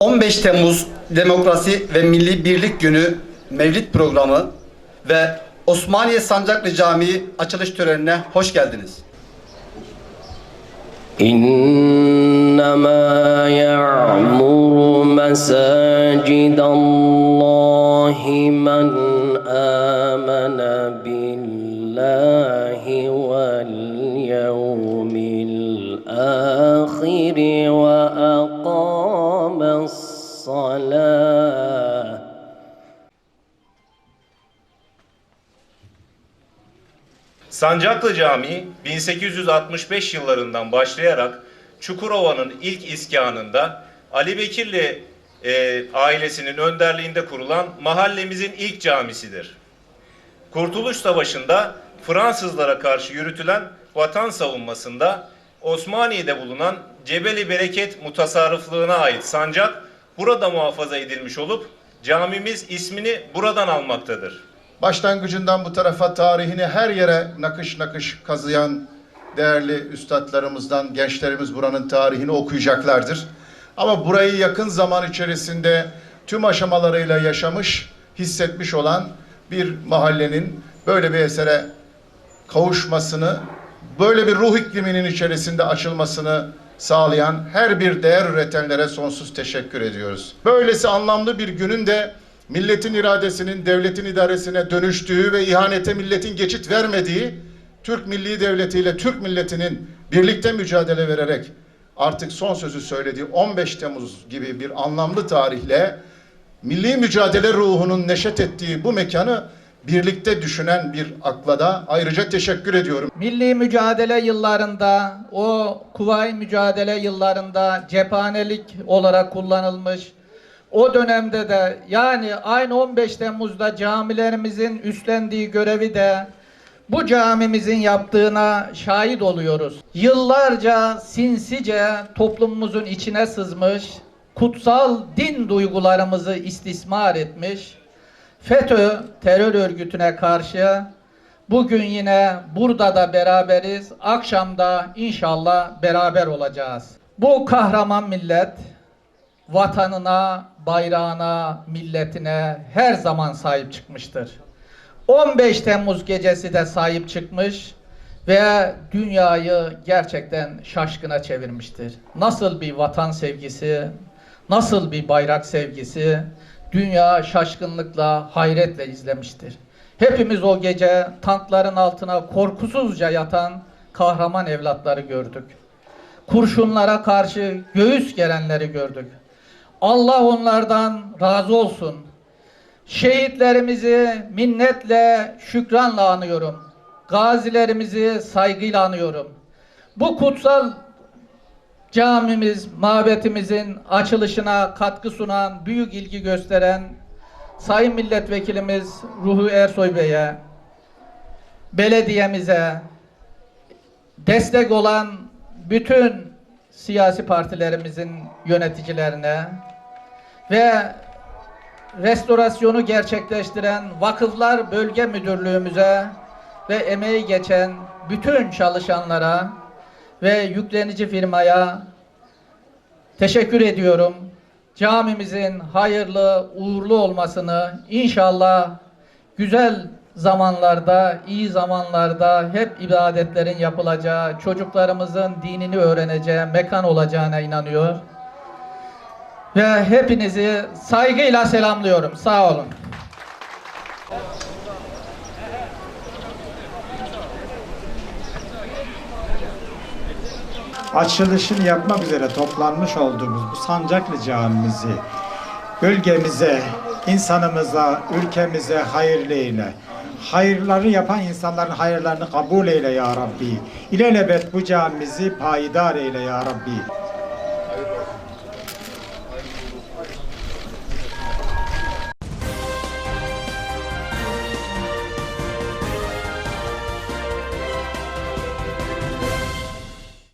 15 Temmuz Demokrasi ve Milli Birlik Günü Mevlid Programı ve Osmaniye Sancaklı Camii açılış törenine hoş geldiniz. İnnemâ ya'muru mesacidallâhi men âmene billahi vel yevmil âhiri Sancaklı Camii 1865 yıllarından başlayarak Çukurova'nın ilk iskanında Ali Bekirli e, ailesinin önderliğinde kurulan mahallemizin ilk camisidir. Kurtuluş Savaşı'nda Fransızlara karşı yürütülen vatan savunmasında Osmaniye'de bulunan Cebeli Bereket mutasarrıflığına ait sancak burada muhafaza edilmiş olup camimiz ismini buradan almaktadır. Başlangıcından bu tarafa tarihini her yere nakış nakış kazıyan değerli üstadlarımızdan gençlerimiz buranın tarihini okuyacaklardır. Ama burayı yakın zaman içerisinde tüm aşamalarıyla yaşamış, hissetmiş olan bir mahallenin böyle bir esere kavuşmasını, böyle bir ruh ikliminin içerisinde açılmasını sağlayan her bir değer üretenlere sonsuz teşekkür ediyoruz. Böylesi anlamlı bir günün de milletin iradesinin devletin idaresine dönüştüğü ve ihanete milletin geçit vermediği Türk Milli Devleti ile Türk milletinin birlikte mücadele vererek artık son sözü söylediği 15 Temmuz gibi bir anlamlı tarihle milli mücadele ruhunun neşet ettiği bu mekanı birlikte düşünen bir akla da ayrıca teşekkür ediyorum. Milli mücadele yıllarında, o kuvayi mücadele yıllarında cephanelik olarak kullanılmış. O dönemde de yani aynı 15 Temmuz'da camilerimizin üstlendiği görevi de bu camimizin yaptığına şahit oluyoruz. Yıllarca sinsice toplumumuzun içine sızmış, kutsal din duygularımızı istismar etmiş, FETÖ terör örgütüne karşı bugün yine burada da beraberiz. Akşamda inşallah beraber olacağız. Bu kahraman millet vatanına, bayrağına, milletine her zaman sahip çıkmıştır. 15 Temmuz gecesi de sahip çıkmış ve dünyayı gerçekten şaşkına çevirmiştir. Nasıl bir vatan sevgisi, nasıl bir bayrak sevgisi dünya şaşkınlıkla, hayretle izlemiştir. Hepimiz o gece tankların altına korkusuzca yatan kahraman evlatları gördük. Kurşunlara karşı göğüs gerenleri gördük. Allah onlardan razı olsun. Şehitlerimizi minnetle, şükranla anıyorum. Gazilerimizi saygıyla anıyorum. Bu kutsal camimiz, mabetimizin açılışına katkı sunan, büyük ilgi gösteren Sayın Milletvekilimiz Ruhu Ersoy Bey'e, belediyemize, destek olan bütün siyasi partilerimizin yöneticilerine ve restorasyonu gerçekleştiren Vakıflar Bölge Müdürlüğümüze ve emeği geçen bütün çalışanlara ve yüklenici firmaya teşekkür ediyorum. Camimizin hayırlı, uğurlu olmasını inşallah güzel zamanlarda, iyi zamanlarda hep ibadetlerin yapılacağı, çocuklarımızın dinini öğreneceği mekan olacağına inanıyor. Ve hepinizi saygıyla selamlıyorum. Sağ olun. açılışını yapmak üzere toplanmış olduğumuz bu Sancaklı Camimizi bölgemize, insanımıza, ülkemize hayırlı eyle. Hayırları yapan insanların hayırlarını kabul eyle ya Rabbi. İlelebet bu camimizi payidar eyle ya Rabbi.